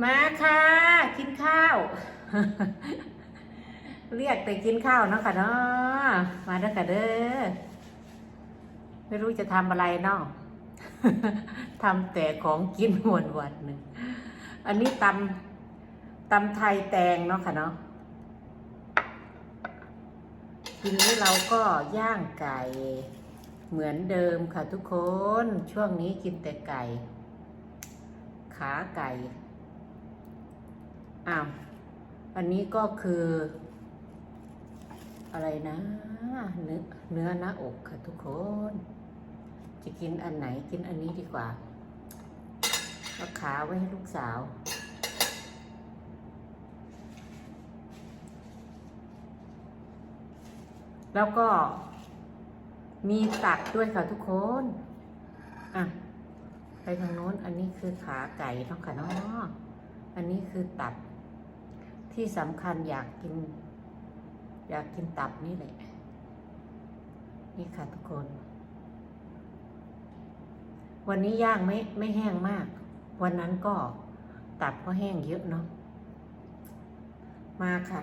มาค่ะ กินข้าว เรียกแต่กินข้าวเนาะค่ะเนาะมาเด้อค่ะเด้อไม่รู้จะทำอะไรเนาะทำแต่ของกินวันวันหนึ่งอันนี้ตำตำไทยแตงเนาะค่ะเนาะทีนี้เราก็ย่างไก่เหมือนเดิมค่ะทุกคน ช่วงนี้กินแต่ไก่ ขาไก่ อ้าว อันนี้ก็คือ อะไรนะ เนื้อเนื้อหน้าอกค่ะทุกคน จะกินอันไหนกินอันนี้ดีกว่าเอาขาไว้ให้ลูกสาว แล้วก็มีตักด้วยค่ะทุกคน อะ ไปทางโน้น อันนี้คือขาไก่เนาะค่ะเนาะ อันนี้คือตับ ที่สำคัญอยากกิน อยากกินตับนี่แหละ นี่ค่ะทุกคน วันนี้ย่างไม่ไม่แห้งมาก วันนั้นก็ตับก็แห้งเยอะเนาะ มาค่ะ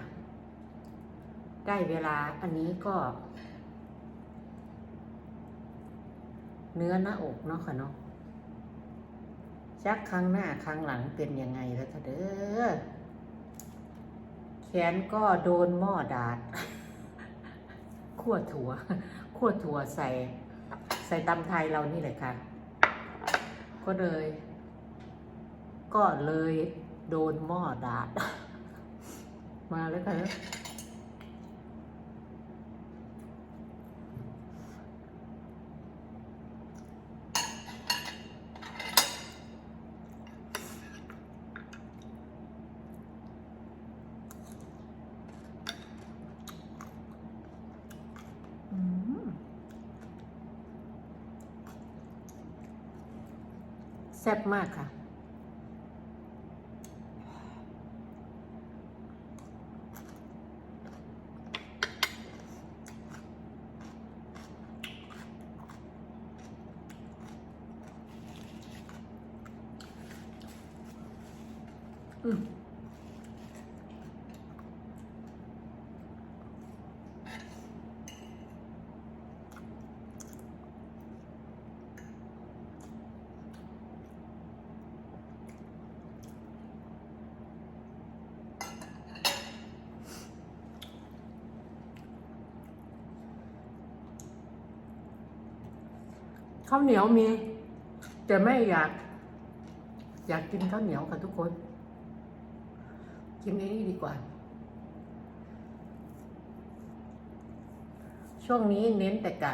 ได้เวลาอันนี้ก็ เนื้อหน้าอกเนาะค่ะเนาะ ชักครั้งหน้าครั้งหลังเป็นยังไงแล้วค่ะเด้อแขนก็โดนหม้อดาดขั้วถั่วขั้วถั่วใส่ ใส่ตำไทยเรานี่แหละค่ะ ก็เลย ก็เลยโดนหม้อดาด มาแล้วค่ะ อืม แซ่บมากค่ะ อืม ข้าวเหนียวมี แต่ไม่อยาก อยากกินข้าวเหนียวค่ะทุกคน กินไอ้นี่ดีกว่า ช่วงนี้เน้นแต่ไก่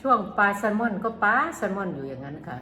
ช่วงปลาแซลมอนก็ปลาแซลมอนอยู่อย่างนั้นค่ะ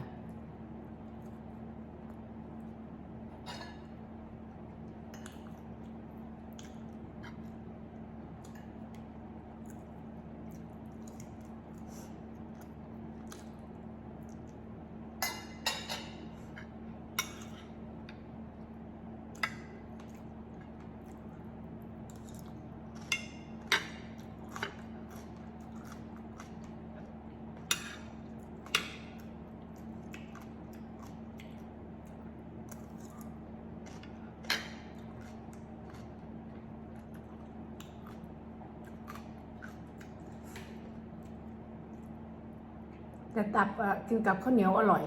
แต่ตับอะกินกับข้าวเหนียวอร่อย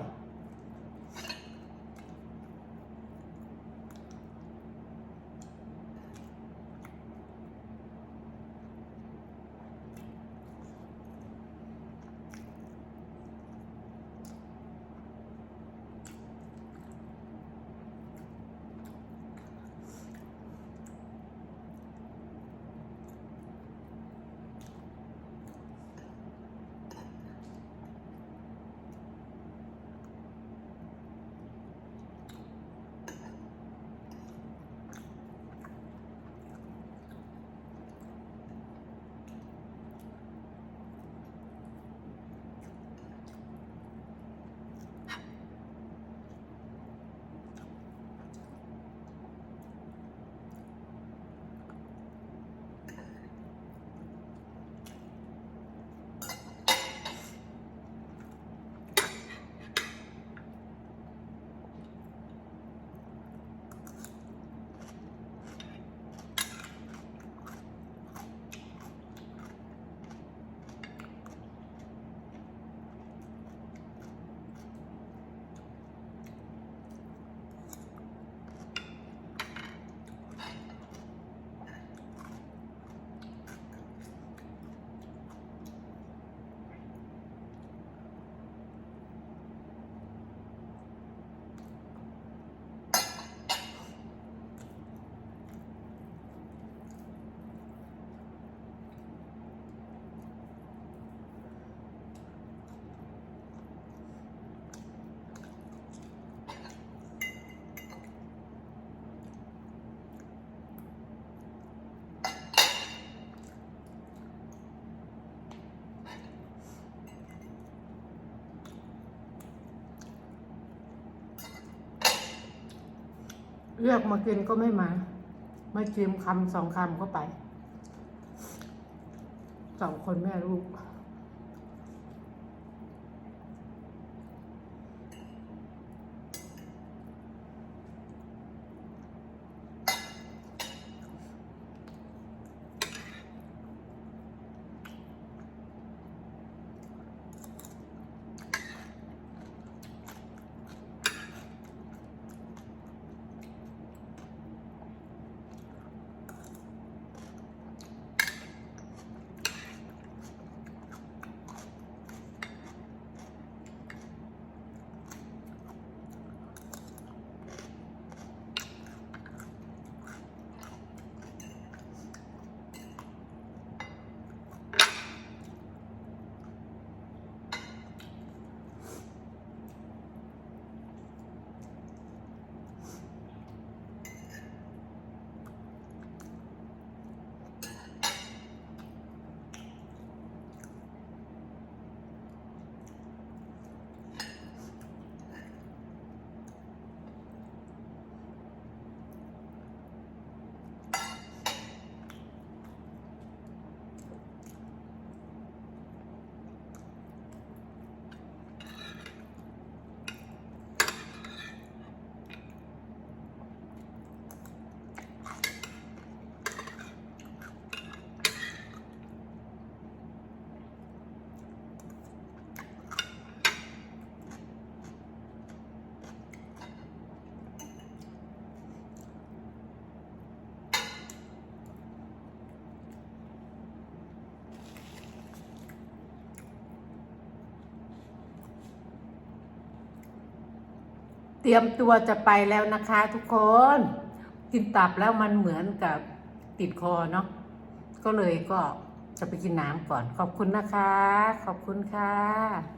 เรียกมากินก็ไม่มาไม่ชิมคำสองคำก็ไปสองคนแม่ลูก เตรียมตัวจะไปแล้วนะคะทุกคน กินตับแล้วมันเหมือนกับติดคอเนาะก็เลยก็จะไปกินน้ำก่อน ขอบคุณนะคะ ขอบคุณค่ะ